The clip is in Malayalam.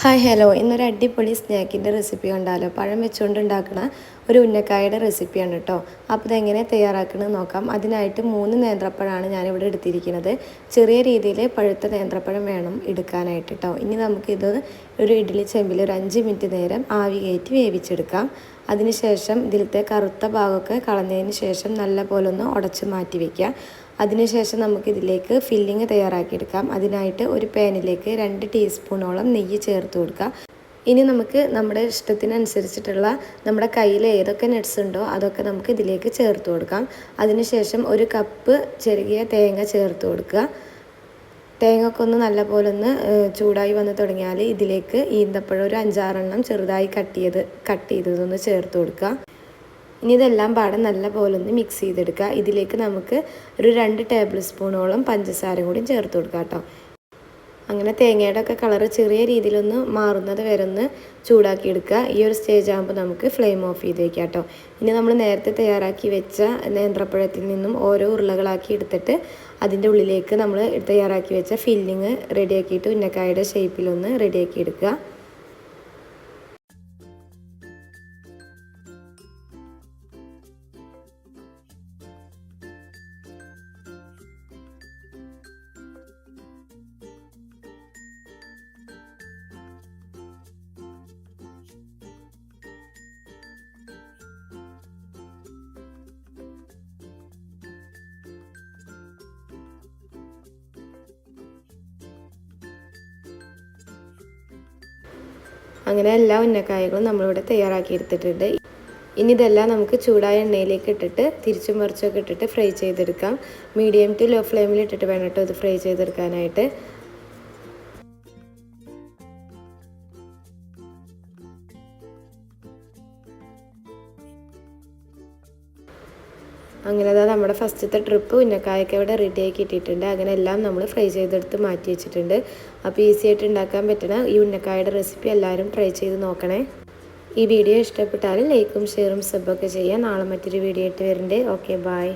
Hi hello. ഇന്നൊരു അടിപൊളി സ്നാക്കിന്റെ റെസിപ്പി ഉണ്ടാലോ പഴം വെച്ചുകൊണ്ട് ഉണ്ടാക്കുന്ന ഒരു ഉന്നക്കായുടെ റെസിപ്പിയാണ് കേട്ടോ. അപ്പോൾ ഇതെങ്ങനെ തയ്യാറാക്കണമെന്ന് നോക്കാം. അതിനായിട്ട് മൂന്ന് നേന്ത്രപ്പഴമാണ് ഞാനിവിടെ എടുത്തിരിക്കുന്നത്. ചെറിയ രീതിയിൽ പഴുത്ത നേന്ത്രപ്പഴം വേണം എടുക്കാനായിട്ട് കേട്ടോ. ഇനി നമുക്കിത് ഒരു ഇഡ്ഡലി ചെമ്പിൽ ഒരു അഞ്ച് മിനിറ്റ് നേരം ആവി കയറ്റി വേവിച്ചെടുക്കാം. അതിനുശേഷം ഇതിലത്തെ കറുത്ത ഭാഗമൊക്കെ കളഞ്ഞതിന് ശേഷം നല്ല പോലെ ഒന്ന് ഉടച്ച് മാറ്റി വയ്ക്കുക. അതിനുശേഷം നമുക്കിതിലേക്ക് ഫില്ലിങ് തയ്യാറാക്കിയെടുക്കാം. അതിനായിട്ട് ഒരു പാനിലേക്ക് രണ്ട് ടീസ്പൂണോളം നെയ്യ് ചേർത്ത് കൊടുക്കുക. ഇനി നമുക്ക് നമ്മുടെ ഇഷ്ടത്തിനനുസരിച്ചിട്ടുള്ള നമ്മുടെ കയ്യിൽ ഏതൊക്കെ നട്ട്സ് ഉണ്ടോ അതൊക്കെ നമുക്ക് ഇതിലേക്ക് ചേർത്ത് കൊടുക്കാം. അതിനുശേഷം ഒരു കപ്പ് ചെറുകിയ തേങ്ങ ചേർത്ത് കൊടുക്കുക. തേങ്ങയൊക്കെ ഒന്ന് നല്ലപോലെ ഒന്ന് ചൂടായി വന്ന് തുടങ്ങിയാൽ ഇതിലേക്ക് ഈന്തപ്പഴം ഒരു അഞ്ചാറെണ്ണം ചെറുതായി കട്ട് ചെയ്ത് കട്ട് ചെയ്തതൊന്ന് ചേർത്ത് കൊടുക്കുക. ഇനി ഇതെല്ലാം പാടെ നല്ല പോലെ ഒന്ന് മിക്സ് ചെയ്തെടുക്കുക. ഇതിലേക്ക് നമുക്ക് ഒരു രണ്ട് ടേബിൾ സ്പൂണോളം പഞ്ചസാര കൂടി ചേർത്ത് കൊടുക്കാം കേട്ടോ. അങ്ങനെ തേങ്ങയുടെ ഒക്കെ കളറ് ചെറിയ രീതിയിലൊന്ന് മാറുന്നത് വരെ ഒന്ന് ചൂടാക്കി എടുക്കുക ഈ ഒരു സ്റ്റേജ് ആകുമ്പോൾ നമുക്ക് ഫ്ലെയിം ഓഫ് ചെയ്ത് വയ്ക്കാം കേട്ടോ. ഇനി നമ്മൾ നേരത്തെ തയ്യാറാക്കി വെച്ച നേന്ത്രപ്പഴത്തിൽ നിന്നും ഓരോ ഉരുളകളാക്കി എടുത്തിട്ട് അതിന്റെ ഉള്ളിലേക്ക് നമ്മൾ തയ്യാറാക്കി വെച്ച ഫില്ലിങ് റെഡിയാക്കിയിട്ട് ഉന്നക്കായുടെ ഷേപ്പിലൊന്ന് റെഡിയാക്കി എടുക്കുക. അങ്ങനെ എല്ലാ ഉന്നക്കായകളും നമ്മളിവിടെ തയ്യാറാക്കി എടുത്തിട്ടുണ്ട് ഇനി ഇതെല്ലാം നമുക്ക് ചൂടായ എണ്ണയിലേക്ക് ഇട്ടിട്ട് തിരിച്ചും മറിച്ചൊക്കെ ഇട്ടിട്ട് ഫ്രൈ ചെയ്തെടുക്കാം. മീഡിയം ടു ലോ ഫ്ലെയിമിൽ ഇട്ടിട്ട് വേണം കേട്ടോ ഇത് ഫ്രൈ ചെയ്തെടുക്കാനായിട്ട്. അങ്ങനെ അതാ നമ്മുടെ ഫസ്റ്റത്തെ ട്രിപ്പ് ഉന്നക്കായൊക്കെ ഇവിടെ റെഡി ആക്കി ഇട്ടിട്ടുണ്ട് അങ്ങനെ എല്ലാം നമ്മൾ ഫ്രൈ ചെയ്തെടുത്ത് മാറ്റി വെച്ചിട്ടുണ്ട്. അപ്പോൾ ഈസി ആയിട്ട് ഉണ്ടാക്കാൻ പറ്റുന്ന ഈ ഉന്നക്കായുടെ റെസിപ്പി എല്ലാവരും ട്രൈ ചെയ്ത് നോക്കണേ. ഈ വീഡിയോ ഇഷ്ടപ്പെട്ടാൽ ലൈക്കും ഷെയറും സബ്ബൊക്കെ ചെയ്യാം. നാളെ മറ്റൊരു വീഡിയോ ആയിട്ട് വരുന്നുണ്ട് ഓക്കെ ബായ്